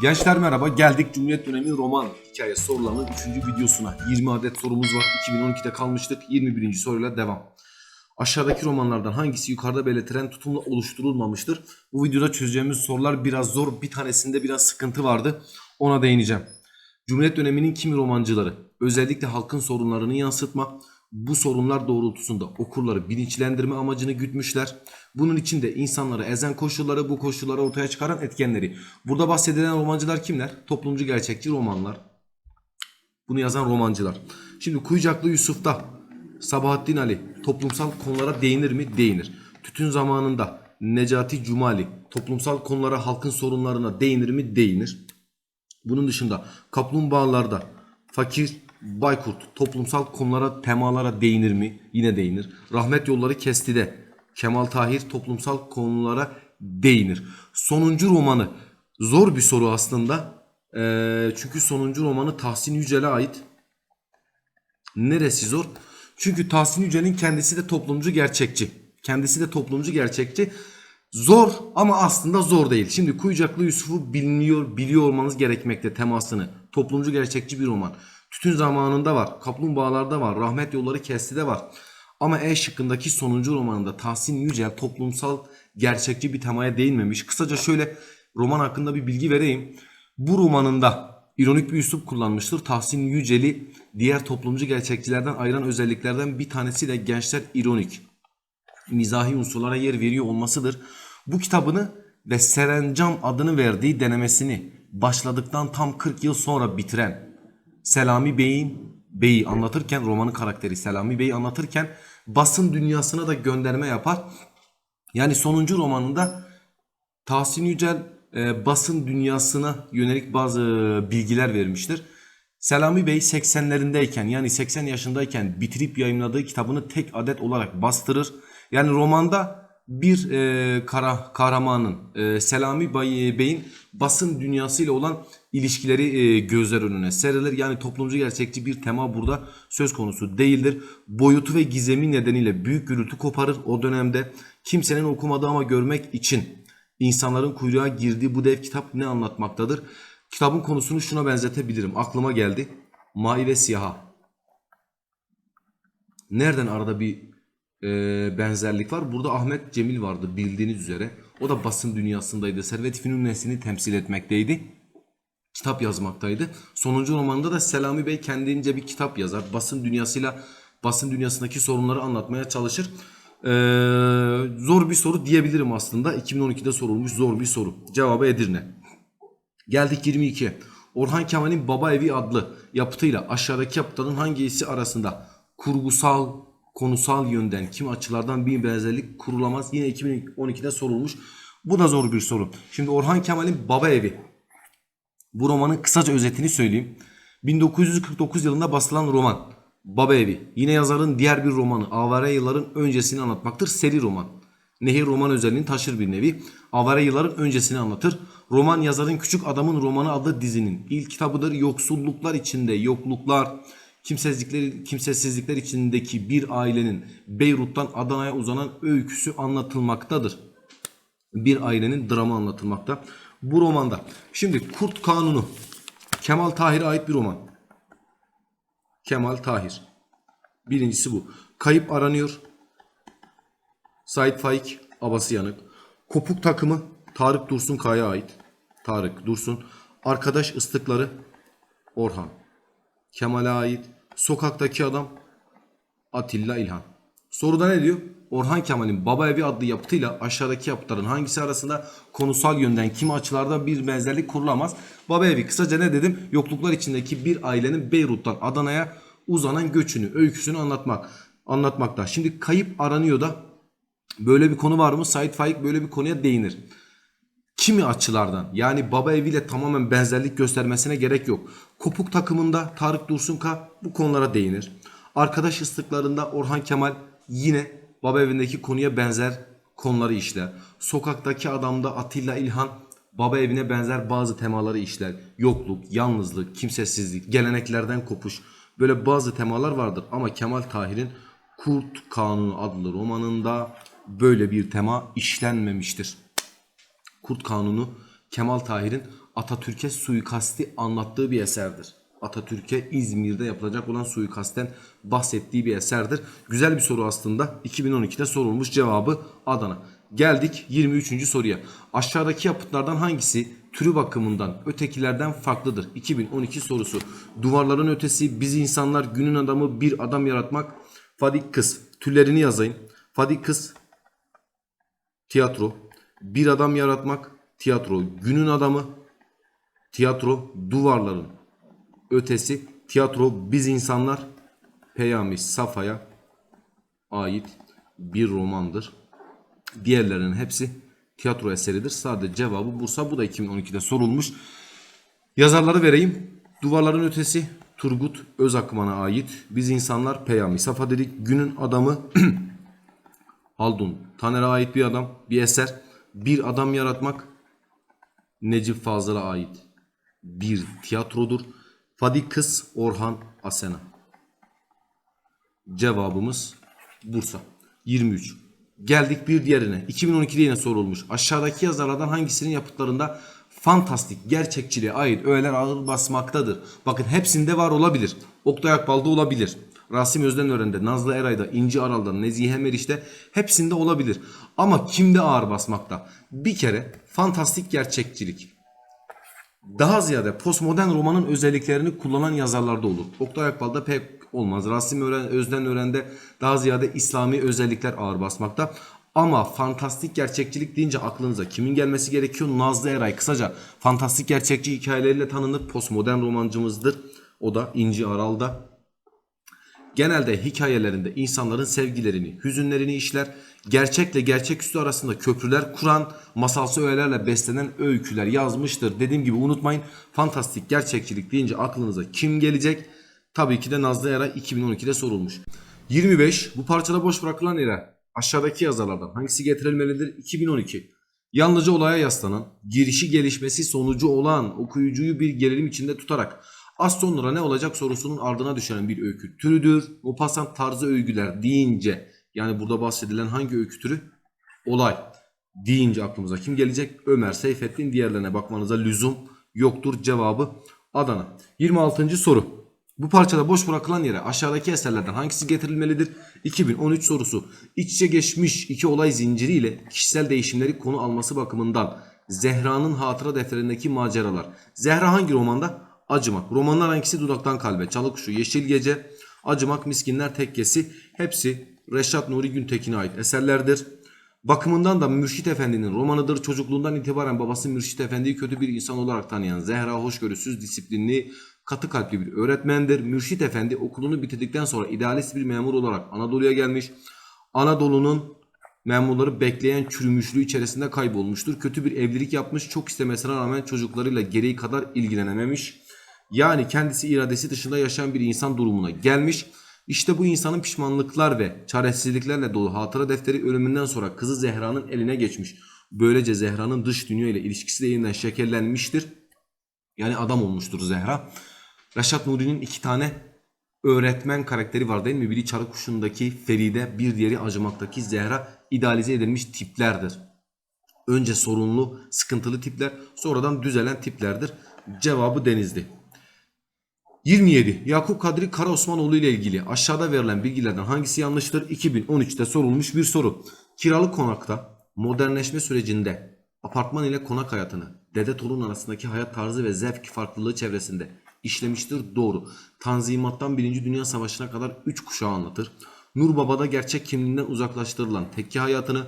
Gençler merhaba. Geldik Cumhuriyet dönemi roman hikaye sorularının 3. videosuna. 20 adet sorumuz var. 2012'de kalmıştık. 21. soruyla devam. Aşağıdaki romanlardan hangisi yukarıda belirtilen tutumla oluşturulmamıştır? Bu videoda çözeceğimiz sorular biraz zor. Bir tanesinde biraz sıkıntı vardı. Ona değineceğim. Cumhuriyet döneminin kimi romancıları özellikle halkın sorunlarını yansıtma, bu sorunlar doğrultusunda okurları bilinçlendirme amacını gütmüşler. Bunun için de insanları ezen koşulları bu koşulları ortaya çıkaran etkenleri. Burada bahsedilen romancılar kimler? Toplumcu gerçekçi romanlar. Bunu yazan romancılar. Şimdi Kuyucaklı Yusuf'ta Sabahattin Ali toplumsal konulara değinir mi? Değinir. Tütün zamanında Necati Cumali toplumsal konulara halkın sorunlarına değinir mi? Değinir. Bunun dışında kaplumbağalarda fakir Baykurt toplumsal konulara, temalara değinir mi? Yine değinir. Rahmet yolları kesti de Kemal Tahir toplumsal konulara değinir. Sonuncu romanı zor bir soru aslında. Ee, çünkü sonuncu romanı Tahsin Yücel'e ait. Neresi zor? Çünkü Tahsin Yücel'in kendisi de toplumcu gerçekçi. Kendisi de toplumcu gerçekçi. Zor ama aslında zor değil. Şimdi Kuyucaklı Yusuf'u bilmiyor, biliyor olmanız gerekmekte temasını. Toplumcu gerçekçi bir roman. Tütün zamanında var. Kaplumbağalarda var. Rahmet yolları kestide var. Ama E şıkkındaki sonuncu romanında Tahsin Yücel toplumsal gerçekçi bir temaya değinmemiş. Kısaca şöyle roman hakkında bir bilgi vereyim. Bu romanında ironik bir üslup kullanmıştır. Tahsin Yücel'i diğer toplumcu gerçekçilerden ayıran özelliklerden bir tanesi de gençler ironik mizahi unsurlara yer veriyor olmasıdır. Bu kitabını ve Serencam adını verdiği denemesini başladıktan tam 40 yıl sonra bitiren Selami Bey'in Bey'i anlatırken romanın karakteri Selami Bey'i anlatırken basın dünyasına da gönderme yapar. Yani sonuncu romanında Tahsin Yücel e, basın dünyasına yönelik bazı bilgiler vermiştir. Selami Bey 80'lerindeyken yani 80 yaşındayken bitirip yayınladığı kitabını tek adet olarak bastırır. Yani romanda bir e, kara kahramanın e, Selami Bey- Bey'in basın dünyasıyla olan ilişkileri e, gözler önüne serilir. Yani toplumcu gerçekçi bir tema burada söz konusu değildir. Boyutu ve gizemi nedeniyle büyük gürültü koparır o dönemde. Kimsenin okumadığı ama görmek için insanların kuyruğa girdiği bu dev kitap ne anlatmaktadır? Kitabın konusunu şuna benzetebilirim. Aklıma geldi. Mavi ve Siyaha. Nereden arada bir e, benzerlik var? Burada Ahmet Cemil vardı bildiğiniz üzere. O da basın dünyasındaydı. Servet Fünun neslini temsil etmekteydi. Kitap yazmaktaydı. Sonuncu romanında da Selami Bey kendince bir kitap yazar. Basın dünyasıyla basın dünyasındaki sorunları anlatmaya çalışır. Ee, zor bir soru diyebilirim aslında. 2012'de sorulmuş zor bir soru. Cevabı Edirne. Geldik 22. Orhan Kemal'in Baba Evi adlı yapıtıyla aşağıdaki yapıtların hangisi arasında kurgusal, konusal yönden kim açılardan bir benzerlik kurulamaz? Yine 2012'de sorulmuş. Bu da zor bir soru. Şimdi Orhan Kemal'in Baba Evi. Bu romanın kısaca özetini söyleyeyim. 1949 yılında basılan roman Baba Evi. Yine yazarın diğer bir romanı Avare yılların öncesini anlatmaktır. Seri roman. Nehir roman özelliğini taşır bir nevi. Avare yılların öncesini anlatır. Roman yazarın Küçük Adamın Romanı adlı dizinin ilk kitabıdır. Yoksulluklar içinde yokluklar, kimsesizlikler, kimsesizlikler içindeki bir ailenin Beyrut'tan Adana'ya uzanan öyküsü anlatılmaktadır bir ailenin dramı anlatılmakta. Bu romanda. Şimdi Kurt Kanunu. Kemal Tahir'e ait bir roman. Kemal Tahir. Birincisi bu. Kayıp aranıyor. Sait Faik, Abası Yanık. Kopuk takımı Tarık Dursun Kaya ait. Tarık Dursun. Arkadaş ıslıkları Orhan. Kemal'e ait. Sokaktaki adam Atilla İlhan. Soruda ne diyor? Orhan Kemal'in Baba Evi adlı yapıtıyla aşağıdaki yapıtların hangisi arasında konusal yönden kimi açılarda bir benzerlik kurulamaz? Baba Evi kısaca ne dedim? Yokluklar içindeki bir ailenin Beyrut'tan Adana'ya uzanan göçünü, öyküsünü anlatmak anlatmakta. Şimdi kayıp aranıyor da böyle bir konu var mı? Sait Faik böyle bir konuya değinir kimi açılardan yani baba eviyle tamamen benzerlik göstermesine gerek yok. Kopuk takımında Tarık Dursunka bu konulara değinir. Arkadaş ıslıklarında Orhan Kemal yine baba evindeki konuya benzer konuları işler. Sokaktaki adamda Atilla İlhan baba evine benzer bazı temaları işler. Yokluk, yalnızlık, kimsesizlik, geleneklerden kopuş böyle bazı temalar vardır. Ama Kemal Tahir'in Kurt Kanunu adlı romanında böyle bir tema işlenmemiştir. Kurt Kanunu Kemal Tahir'in Atatürk'e suikasti anlattığı bir eserdir. Atatürk'e İzmir'de yapılacak olan suikastten bahsettiği bir eserdir. Güzel bir soru aslında. 2012'de sorulmuş cevabı Adana. Geldik 23. soruya. Aşağıdaki yapıtlardan hangisi türü bakımından ötekilerden farklıdır? 2012 sorusu. Duvarların ötesi, biz insanlar, günün adamı, bir adam yaratmak, Fadik kız. Türlerini yazayım. Fadik kız, tiyatro. Bir adam yaratmak, tiyatro. Günün adamı, tiyatro. Duvarların ötesi, tiyatro. Biz insanlar, Peyami Safa'ya ait bir romandır. Diğerlerinin hepsi tiyatro eseridir. Sadece cevabı Bursa. Bu da 2012'de sorulmuş. Yazarları vereyim. Duvarların ötesi Turgut Özakman'a ait. Biz insanlar Peyami Safa dedik. Günün adamı Haldun Taner'e ait bir adam, bir eser. Bir adam yaratmak Necip Fazıl'a ait bir tiyatrodur. Fadik Kız Orhan Asena. Cevabımız Bursa. 23. Geldik bir diğerine. 2012'de yine sorulmuş. Aşağıdaki yazarlardan hangisinin yapıtlarında fantastik gerçekçiliğe ait öğeler ağır basmaktadır? Bakın hepsinde var olabilir. Oktay Akbal'da olabilir. Rasim Özdenören'de, Nazlı Eray'da, İnci Aral'da, Nezihe Meriç'te hepsinde olabilir. Ama kimde ağır basmakta? Bir kere fantastik gerçekçilik daha ziyade postmodern romanın özelliklerini kullanan yazarlarda olur. Oktay Akbal'da pek olmaz. Rasim Ören, Özden Ören'de daha ziyade İslami özellikler ağır basmakta. Ama fantastik gerçekçilik deyince aklınıza kimin gelmesi gerekiyor? Nazlı Eray. Kısaca fantastik gerçekçi hikayeleriyle tanınır. Postmodern romancımızdır. O da İnci Aral'da. Genelde hikayelerinde insanların sevgilerini, hüzünlerini işler, gerçekle gerçeküstü arasında köprüler kuran, masalsı öğelerle beslenen öyküler yazmıştır. Dediğim gibi unutmayın fantastik gerçekçilik deyince aklınıza kim gelecek? Tabii ki de Nazlı Eray 2012'de sorulmuş. 25. Bu parçada boş bırakılan yere aşağıdaki yazarlardan hangisi getirilmelidir? 2012. Yalnızca olaya yaslanan, girişi gelişmesi sonucu olan okuyucuyu bir gerilim içinde tutarak az sonra ne olacak sorusunun ardına düşen bir öykü türüdür. Maupassant tarzı övgüler deyince yani burada bahsedilen hangi öykü türü? Olay deyince aklımıza kim gelecek? Ömer Seyfettin diğerlerine bakmanıza lüzum yoktur cevabı Adana. 26. soru. Bu parçada boş bırakılan yere aşağıdaki eserlerden hangisi getirilmelidir? 2013 sorusu. İç içe geçmiş iki olay zinciriyle kişisel değişimleri konu alması bakımından Zehra'nın hatıra defterindeki maceralar. Zehra hangi romanda? Acımak. Romanlar hangisi dudaktan kalbe? Çalıkuşu, Yeşil Gece, Acımak, Miskinler Tekkesi hepsi Reşat Nuri Güntekin'e ait eserlerdir. Bakımından da Mürşit Efendi'nin romanıdır. Çocukluğundan itibaren babası Mürşit Efendi'yi kötü bir insan olarak tanıyan Zehra hoşgörüsüz, disiplinli, katı kalpli bir öğretmendir. Mürşit Efendi okulunu bitirdikten sonra idealist bir memur olarak Anadolu'ya gelmiş. Anadolu'nun memurları bekleyen çürümüşlüğü içerisinde kaybolmuştur. Kötü bir evlilik yapmış. Çok istemesine rağmen çocuklarıyla gereği kadar ilgilenememiş. Yani kendisi iradesi dışında yaşayan bir insan durumuna gelmiş. İşte bu insanın pişmanlıklar ve çaresizliklerle dolu hatıra defteri ölümünden sonra kızı Zehra'nın eline geçmiş. Böylece Zehra'nın dış dünya ile ilişkisi de yeniden şekillenmiştir. Yani adam olmuştur Zehra. Reşat Nuri'nin iki tane öğretmen karakteri var değil mi? Biri Çarık Kuşu'ndaki Feride, bir diğeri Acımak'taki Zehra idealize edilmiş tiplerdir. Önce sorunlu, sıkıntılı tipler, sonradan düzelen tiplerdir. Cevabı Denizli. 27. Yakup Kadri Karaosmanoğlu ile ilgili aşağıda verilen bilgilerden hangisi yanlıştır? 2013'te sorulmuş bir soru. Kiralık konakta modernleşme sürecinde apartman ile konak hayatını, dede torun arasındaki hayat tarzı ve zevk farklılığı çevresinde işlemiştir. Doğru. Tanzimattan 1. Dünya Savaşı'na kadar 3 kuşağı anlatır. Nur Baba'da gerçek kimliğinden uzaklaştırılan tekke hayatını,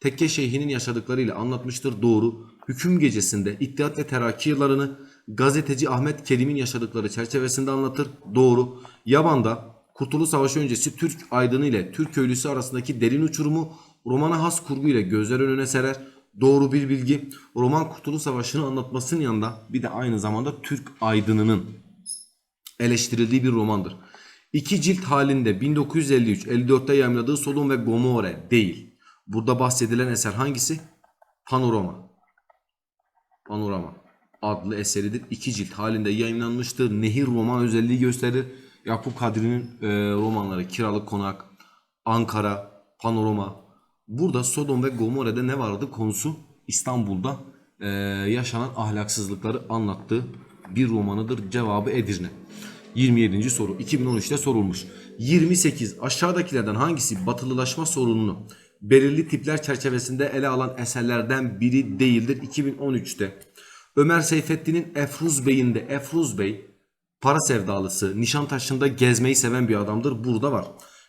tekke şeyhinin yaşadıklarıyla anlatmıştır. Doğru. Hüküm gecesinde İttihat ve Terakki yıllarını, gazeteci Ahmet Kerim'in yaşadıkları çerçevesinde anlatır. Doğru. Yaban'da Kurtuluş Savaşı öncesi Türk aydını ile Türk köylüsü arasındaki derin uçurumu romana has kurgu ile gözler önüne serer. Doğru bir bilgi. Roman Kurtuluş Savaşı'nı anlatmasının yanında bir de aynı zamanda Türk aydınının eleştirildiği bir romandır. İki cilt halinde 1953-54'te yayımladığı Sodom ve Gomorre değil. Burada bahsedilen eser hangisi? Panorama. Panorama adlı eseridir. İki cilt halinde yayınlanmıştır. Nehir roman özelliği gösterir. Yakup Kadri'nin e, romanları Kiralık Konak, Ankara, Panorama. Burada Sodom ve Gomorre'de ne vardı konusu? İstanbul'da e, yaşanan ahlaksızlıkları anlattığı bir romanıdır. Cevabı Edirne. 27. soru 2013'te sorulmuş. 28 aşağıdakilerden hangisi batılılaşma sorununu belirli tipler çerçevesinde ele alan eserlerden biri değildir 2013'te. Ömer Seyfettin'in Efruz Bey'inde Efruz Bey para sevdalısı, Nişantaşı'nda gezmeyi seven bir adamdır. Burada var.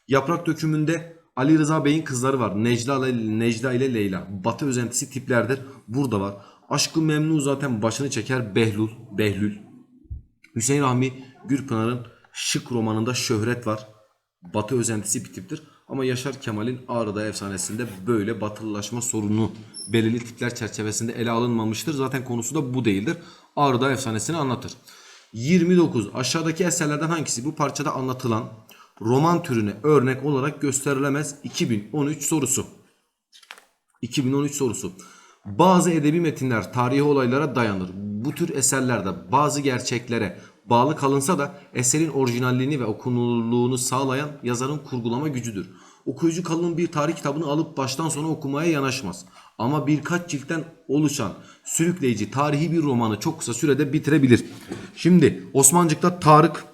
Yaprak dökümünde Ali Rıza Bey'in kızları var. Necla ile, Necla ile Leyla. Batı özentisi tiplerdir. Burada var. Aşkı Memnu zaten başını çeker. Behlül, Behlül. Hüseyin Rahmi Gürpınar'ın Şık romanında şöhret var. Batı özentisi bir tiptir. Ama Yaşar Kemal'in Ağrı'da efsanesinde böyle batılılaşma sorunu belirli tipler çerçevesinde ele alınmamıştır. Zaten konusu da bu değildir. Ağrı'da efsanesini anlatır. 29. Aşağıdaki eserlerden hangisi bu parçada anlatılan roman türüne örnek olarak gösterilemez? 2013 sorusu. 2013 sorusu. Bazı edebi metinler tarihi olaylara dayanır. Bu tür eserlerde bazı gerçeklere bağlı kalınsa da eserin orijinalliğini ve okunurluğunu sağlayan yazarın kurgulama gücüdür. Okuyucu kalın bir tarih kitabını alıp baştan sona okumaya yanaşmaz. Ama birkaç ciltten oluşan sürükleyici tarihi bir romanı çok kısa sürede bitirebilir. Şimdi Osmancık'ta Tarık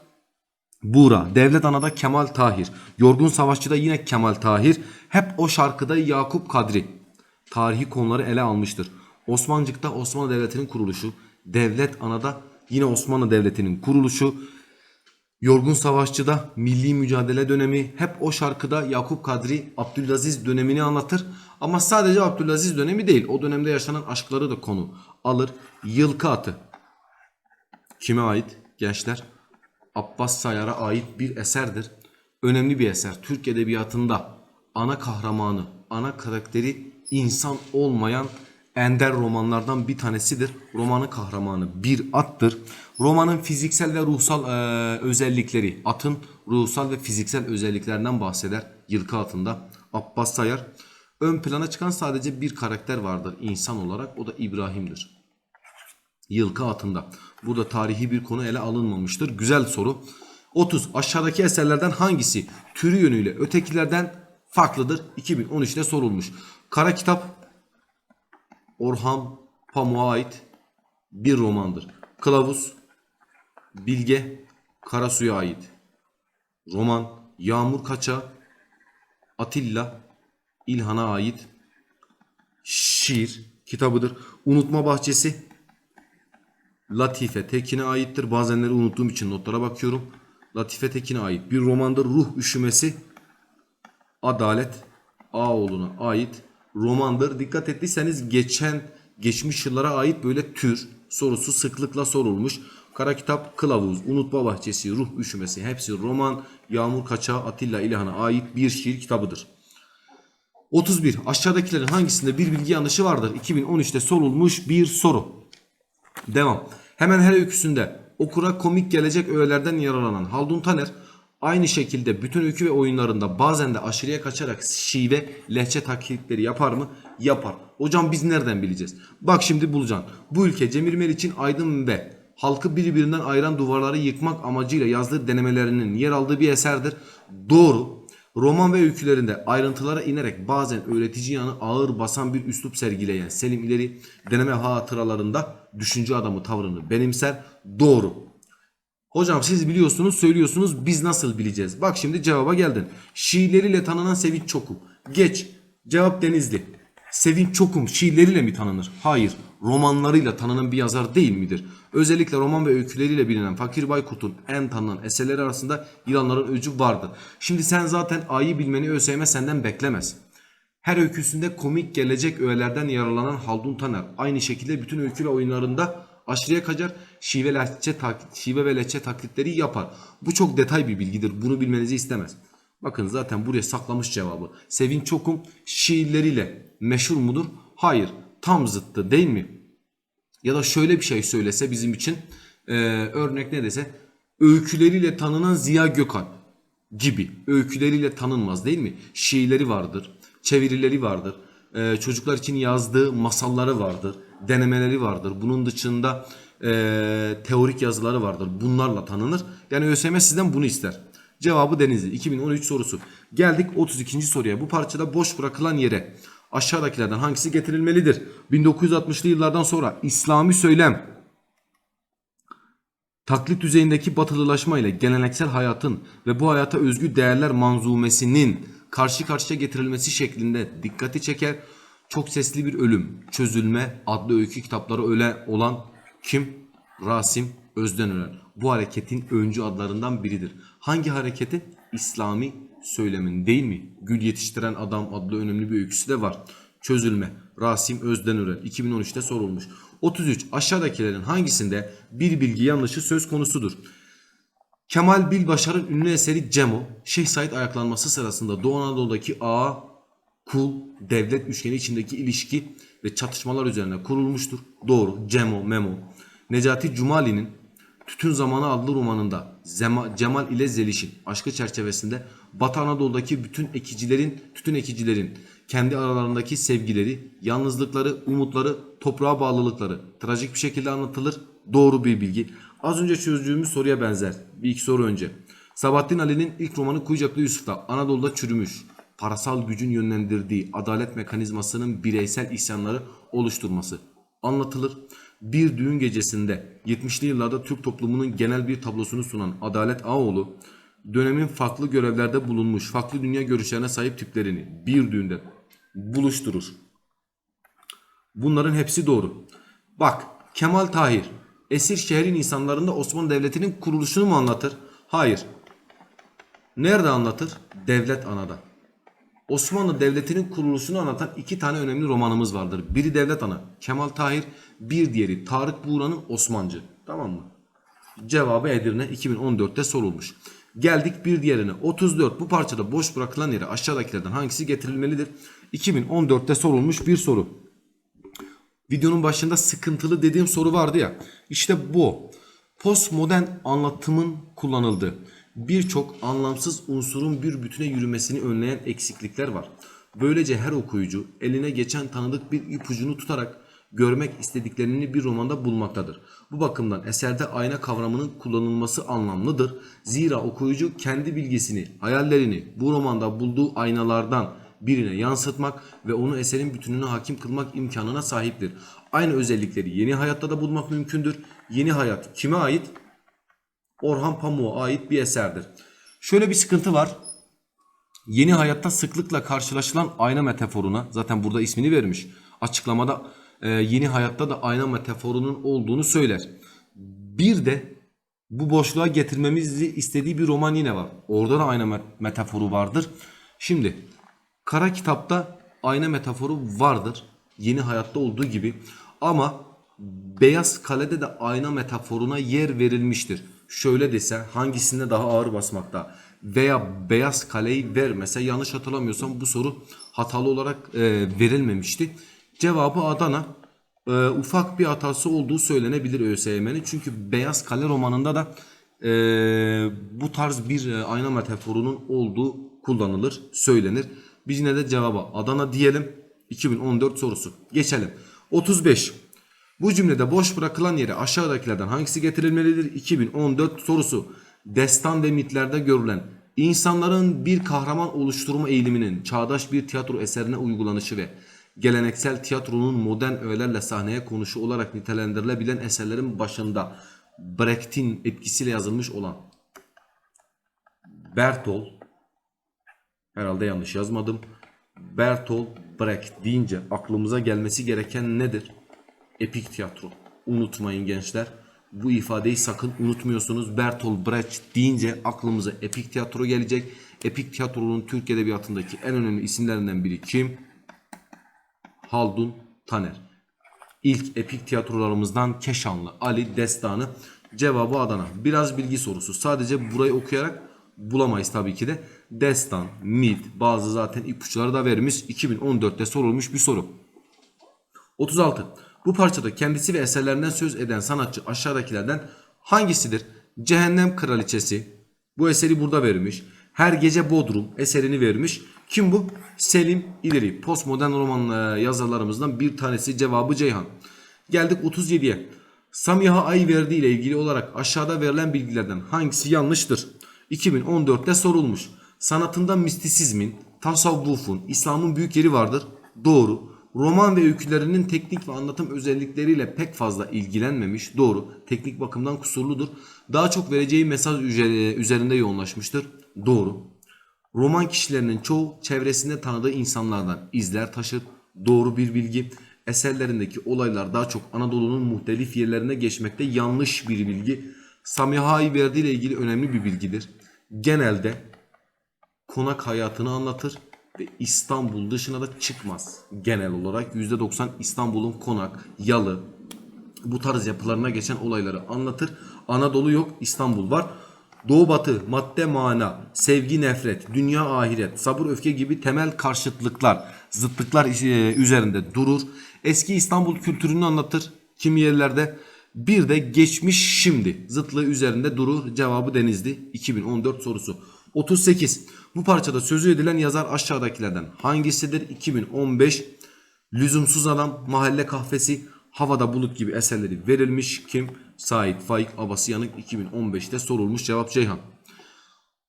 Buğra, Devlet Ana'da Kemal Tahir, Yorgun Savaşçı'da yine Kemal Tahir, hep o şarkıda Yakup Kadri tarihi konuları ele almıştır. Osmancık'ta Osmanlı Devleti'nin kuruluşu, Devlet Ana'da yine Osmanlı Devleti'nin kuruluşu, Yorgun Savaşçı'da milli mücadele dönemi hep o şarkıda Yakup Kadri Abdülaziz dönemini anlatır. Ama sadece Abdülaziz dönemi değil o dönemde yaşanan aşkları da konu alır. Yılkı Atı kime ait gençler? Abbas Sayar'a ait bir eserdir. Önemli bir eser. Türk Edebiyatı'nda ana kahramanı, ana karakteri insan olmayan ender romanlardan bir tanesidir. Romanın kahramanı bir attır. Romanın fiziksel ve ruhsal eee, özellikleri, atın ruhsal ve fiziksel özelliklerinden bahseder Yılkı Atı'nda. Abbas Sayar. Ön plana çıkan sadece bir karakter vardır insan olarak o da İbrahim'dir. Yılkı Atı'nda. Burada tarihi bir konu ele alınmamıştır. Güzel soru. 30. Aşağıdaki eserlerden hangisi türü yönüyle ötekilerden farklıdır? 2013'te sorulmuş. Kara Kitap Orhan Pamuk'a ait bir romandır. Kılavuz Bilge Karasu'ya ait roman. Yağmur Kaça Atilla İlhan'a ait şiir kitabıdır. Unutma Bahçesi Latife Tekin'e aittir. Bazenleri unuttuğum için notlara bakıyorum. Latife Tekin'e ait bir romandır. Ruh Üşümesi Adalet Ağoğlu'na ait romandır. Dikkat ettiyseniz geçen geçmiş yıllara ait böyle tür sorusu sıklıkla sorulmuş. Kara Kitap, Kılavuz, Unutma Bahçesi, Ruh Üşümesi hepsi roman. Yağmur Kaçağı Atilla İlhan'a ait bir şiir kitabıdır. 31. Aşağıdakilerin hangisinde bir bilgi yanlışı vardır? 2013'te sorulmuş bir soru. Devam. Hemen her öyküsünde okura komik gelecek öğelerden yararlanan Haldun Taner aynı şekilde bütün öykü ve oyunlarında bazen de aşırıya kaçarak şive, lehçe taklitleri yapar mı? Yapar. Hocam biz nereden bileceğiz? Bak şimdi bulacaksın. Bu ülke Cemil Meriç'in aydın ve halkı birbirinden ayıran duvarları yıkmak amacıyla yazdığı denemelerinin yer aldığı bir eserdir. Doğru. Roman ve öykülerinde ayrıntılara inerek bazen öğretici yanı ağır basan bir üslup sergileyen Selim İleri deneme hatıralarında düşünce adamı tavrını benimser. Doğru. Hocam siz biliyorsunuz söylüyorsunuz biz nasıl bileceğiz? Bak şimdi cevaba geldin. Şiirleriyle tanınan Sevinç Çokum. Geç. Cevap Denizli. Sevinç Çokum şiirleriyle mi tanınır? Hayır. Romanlarıyla tanınan bir yazar değil midir? Özellikle roman ve öyküleriyle bilinen Fakir Baykurt'un en tanınan eserleri arasında yılanların öcü vardır. Şimdi sen zaten A'yı bilmeni ÖSYM senden beklemez. Her öyküsünde komik gelecek öğelerden yararlanan Haldun Taner aynı şekilde bütün öykü oyunlarında aşırıya kaçar şive, lehçe, taklit, şive ve lehçe taklitleri yapar. Bu çok detay bir bilgidir. Bunu bilmenizi istemez. Bakın zaten buraya saklamış cevabı. Sevinç Çokum şiirleriyle meşhur mudur? Hayır. Tam zıttı değil mi? Ya da şöyle bir şey söylese bizim için e, örnek ne dese öyküleriyle tanınan Ziya Gökalp gibi öyküleriyle tanınmaz değil mi? Şiirleri vardır, çevirileri vardır, e, çocuklar için yazdığı masalları vardır, denemeleri vardır. Bunun dışında e, teorik yazıları vardır. Bunlarla tanınır. Yani ÖSYM sizden bunu ister. Cevabı Denizli. 2013 sorusu. Geldik 32. soruya. Bu parçada boş bırakılan yere aşağıdakilerden hangisi getirilmelidir? 1960'lı yıllardan sonra İslami söylem taklit düzeyindeki batılılaşma ile geleneksel hayatın ve bu hayata özgü değerler manzumesinin karşı karşıya getirilmesi şeklinde dikkati çeker. Çok sesli bir ölüm, çözülme adlı öykü kitapları öyle olan kim? Rasim Özdenören. Bu hareketin öncü adlarından biridir. Hangi hareketin? İslami söylemin değil mi? Gül yetiştiren adam adlı önemli bir öyküsü de var. Çözülme. Rasim Özdenören 2013'te sorulmuş. 33. Aşağıdakilerin hangisinde bir bilgi yanlışı söz konusudur? Kemal Bilbaşar'ın ünlü eseri Cemo, Şeyh Said ayaklanması sırasında Doğu Anadolu'daki ağa, kul, devlet üçgeni içindeki ilişki ve çatışmalar üzerine kurulmuştur. Doğru. Cemo, Memo. Necati Cumali'nin Tütün Zamanı adlı romanında Zema- Cemal ile Zeliş'in aşkı çerçevesinde Batı Anadolu'daki bütün ekicilerin, tütün ekicilerin kendi aralarındaki sevgileri, yalnızlıkları, umutları, toprağa bağlılıkları trajik bir şekilde anlatılır. Doğru bir bilgi. Az önce çözdüğümüz soruya benzer. Bir iki soru önce. Sabahattin Ali'nin ilk romanı Kuyucaklı Yusuf'ta Anadolu'da çürümüş, parasal gücün yönlendirdiği adalet mekanizmasının bireysel isyanları oluşturması anlatılır. Bir düğün gecesinde 70'li yıllarda Türk toplumunun genel bir tablosunu sunan Adalet Ağoğlu, dönemin farklı görevlerde bulunmuş, farklı dünya görüşlerine sahip tiplerini bir düğünde buluşturur. Bunların hepsi doğru. Bak Kemal Tahir esir şehrin insanlarında Osmanlı Devleti'nin kuruluşunu mu anlatır? Hayır. Nerede anlatır? Devlet Ana'da. Osmanlı Devleti'nin kuruluşunu anlatan iki tane önemli romanımız vardır. Biri Devlet Ana, Kemal Tahir, bir diğeri Tarık Buğra'nın Osmancı. Tamam mı? Cevabı Edirne 2014'te sorulmuş. Geldik bir diğerine. 34 bu parçada boş bırakılan yere aşağıdakilerden hangisi getirilmelidir? 2014'te sorulmuş bir soru. Videonun başında sıkıntılı dediğim soru vardı ya. İşte bu. Postmodern anlatımın kullanıldığı birçok anlamsız unsurun bir bütüne yürümesini önleyen eksiklikler var. Böylece her okuyucu eline geçen tanıdık bir ipucunu tutarak görmek istediklerini bir romanda bulmaktadır. Bu bakımdan eserde ayna kavramının kullanılması anlamlıdır. Zira okuyucu kendi bilgisini, hayallerini bu romanda bulduğu aynalardan birine yansıtmak ve onu eserin bütününe hakim kılmak imkanına sahiptir. Aynı özellikleri yeni hayatta da bulmak mümkündür. Yeni hayat kime ait? Orhan Pamuk'a ait bir eserdir. Şöyle bir sıkıntı var. Yeni hayatta sıklıkla karşılaşılan ayna metaforuna zaten burada ismini vermiş. Açıklamada e, yeni hayatta da ayna metaforunun olduğunu söyler. Bir de bu boşluğa getirmemizi istediği bir roman yine var. Orada da ayna met- metaforu vardır. Şimdi kara kitapta ayna metaforu vardır. Yeni hayatta olduğu gibi. Ama beyaz kalede de ayna metaforuna yer verilmiştir. Şöyle dese hangisinde daha ağır basmakta veya beyaz kaleyi vermese yanlış hatırlamıyorsam bu soru hatalı olarak e, verilmemişti. Cevabı Adana. E, ufak bir hatası olduğu söylenebilir ÖSYM'nin. Çünkü Beyaz Kale romanında da e, bu tarz bir e, ayna metaforunun olduğu kullanılır, söylenir. Biz yine de cevaba Adana diyelim. 2014 sorusu. Geçelim. 35. Bu cümlede boş bırakılan yere aşağıdakilerden hangisi getirilmelidir? 2014 sorusu. Destan ve mitlerde görülen insanların bir kahraman oluşturma eğiliminin çağdaş bir tiyatro eserine uygulanışı ve geleneksel tiyatronun modern öğelerle sahneye konuşu olarak nitelendirilebilen eserlerin başında Brecht'in etkisiyle yazılmış olan Bertolt herhalde yanlış yazmadım. Bertolt Brecht deyince aklımıza gelmesi gereken nedir? Epik tiyatro. Unutmayın gençler. Bu ifadeyi sakın unutmuyorsunuz. Bertolt Brecht deyince aklımıza epik tiyatro gelecek. Epik tiyatronun Türk edebiyatındaki en önemli isimlerinden biri kim? Haldun Taner. İlk epik tiyatrolarımızdan Keşanlı, Ali Destanı. Cevabı Adana. Biraz bilgi sorusu. Sadece burayı okuyarak bulamayız tabii ki de. Destan, mit, bazı zaten ipuçları da vermiş. 2014'te sorulmuş bir soru. 36. Bu parçada kendisi ve eserlerinden söz eden sanatçı aşağıdakilerden hangisidir? Cehennem Kraliçesi. Bu eseri burada vermiş. Her Gece Bodrum eserini vermiş. Kim bu? Selim İleri. Postmodern roman e, yazarlarımızdan bir tanesi cevabı Ceyhan. Geldik 37'ye. Samiha Ayverdi ile ilgili olarak aşağıda verilen bilgilerden hangisi yanlıştır? 2014'te sorulmuş. Sanatında mistisizmin, tasavvufun, İslam'ın büyük yeri vardır. Doğru. Roman ve öykülerinin teknik ve anlatım özellikleriyle pek fazla ilgilenmemiş. Doğru. Teknik bakımdan kusurludur. Daha çok vereceği mesaj üze- üzerinde yoğunlaşmıştır. Doğru. Roman kişilerinin çoğu çevresinde tanıdığı insanlardan izler taşır. Doğru bir bilgi. Eserlerindeki olaylar daha çok Anadolu'nun muhtelif yerlerine geçmekte yanlış bir bilgi. Samiha-i ile ilgili önemli bir bilgidir. Genelde konak hayatını anlatır ve İstanbul dışına da çıkmaz. Genel olarak %90 İstanbul'un konak, yalı, bu tarz yapılarına geçen olayları anlatır. Anadolu yok, İstanbul var. Doğu batı, madde mana, sevgi nefret, dünya ahiret, sabır öfke gibi temel karşıtlıklar, zıtlıklar e, üzerinde durur. Eski İstanbul kültürünü anlatır. Kimi yerlerde bir de geçmiş şimdi zıtlığı üzerinde durur. Cevabı Denizli 2014 sorusu. 38. Bu parçada sözü edilen yazar aşağıdakilerden hangisidir? 2015 Lüzumsuz Adam, Mahalle Kahvesi, Havada Bulut gibi eserleri verilmiş. Kim? Sait Faik Abası Yanık 2015'te sorulmuş. Cevap Ceyhan.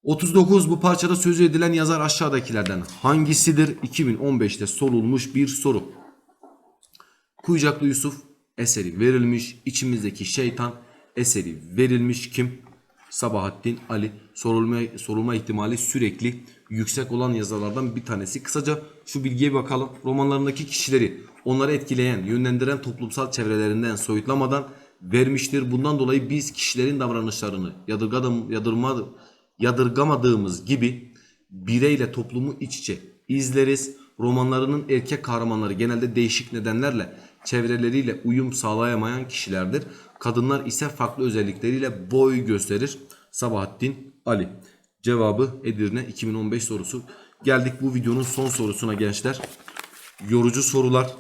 39 bu parçada sözü edilen yazar aşağıdakilerden hangisidir? 2015'te sorulmuş bir soru. Kuyucaklı Yusuf eseri verilmiş. İçimizdeki şeytan eseri verilmiş. Kim? Sabahattin Ali. Sorulma, sorulma ihtimali sürekli yüksek olan yazarlardan bir tanesi. Kısaca şu bilgiye bakalım. Romanlarındaki kişileri onları etkileyen, yönlendiren toplumsal çevrelerinden soyutlamadan vermiştir. Bundan dolayı biz kişilerin davranışlarını yadırma, yadırgamadığımız gibi bireyle toplumu iç içe izleriz. Romanlarının erkek kahramanları genelde değişik nedenlerle çevreleriyle uyum sağlayamayan kişilerdir. Kadınlar ise farklı özellikleriyle boy gösterir. Sabahattin Ali. Cevabı Edirne 2015 sorusu. Geldik bu videonun son sorusuna gençler. Yorucu sorular.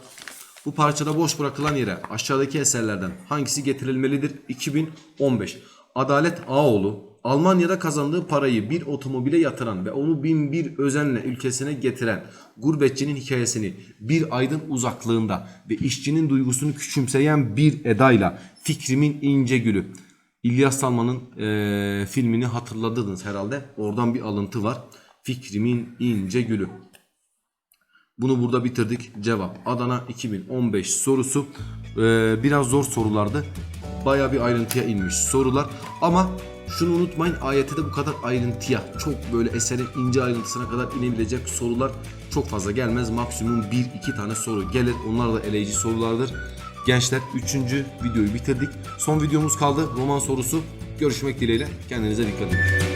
Bu parçada boş bırakılan yere aşağıdaki eserlerden hangisi getirilmelidir? 2015. Adalet Ağoğlu Almanya'da kazandığı parayı bir otomobile yatıran ve onu bin bir özenle ülkesine getiren gurbetçinin hikayesini bir aydın uzaklığında ve işçinin duygusunu küçümseyen bir edayla Fikrimin ince gülü. İlyas Salman'ın eee, filmini hatırladınız herhalde. Oradan bir alıntı var. Fikrimin ince gülü. Bunu burada bitirdik. Cevap Adana 2015 sorusu. Ee, biraz zor sorulardı. Baya bir ayrıntıya inmiş sorular. Ama şunu unutmayın ayette de bu kadar ayrıntıya çok böyle eserin ince ayrıntısına kadar inebilecek sorular çok fazla gelmez. Maksimum 1-2 tane soru gelir. Onlar da eleyici sorulardır. Gençler 3. videoyu bitirdik. Son videomuz kaldı. Roman sorusu. Görüşmek dileğiyle. Kendinize dikkat edin.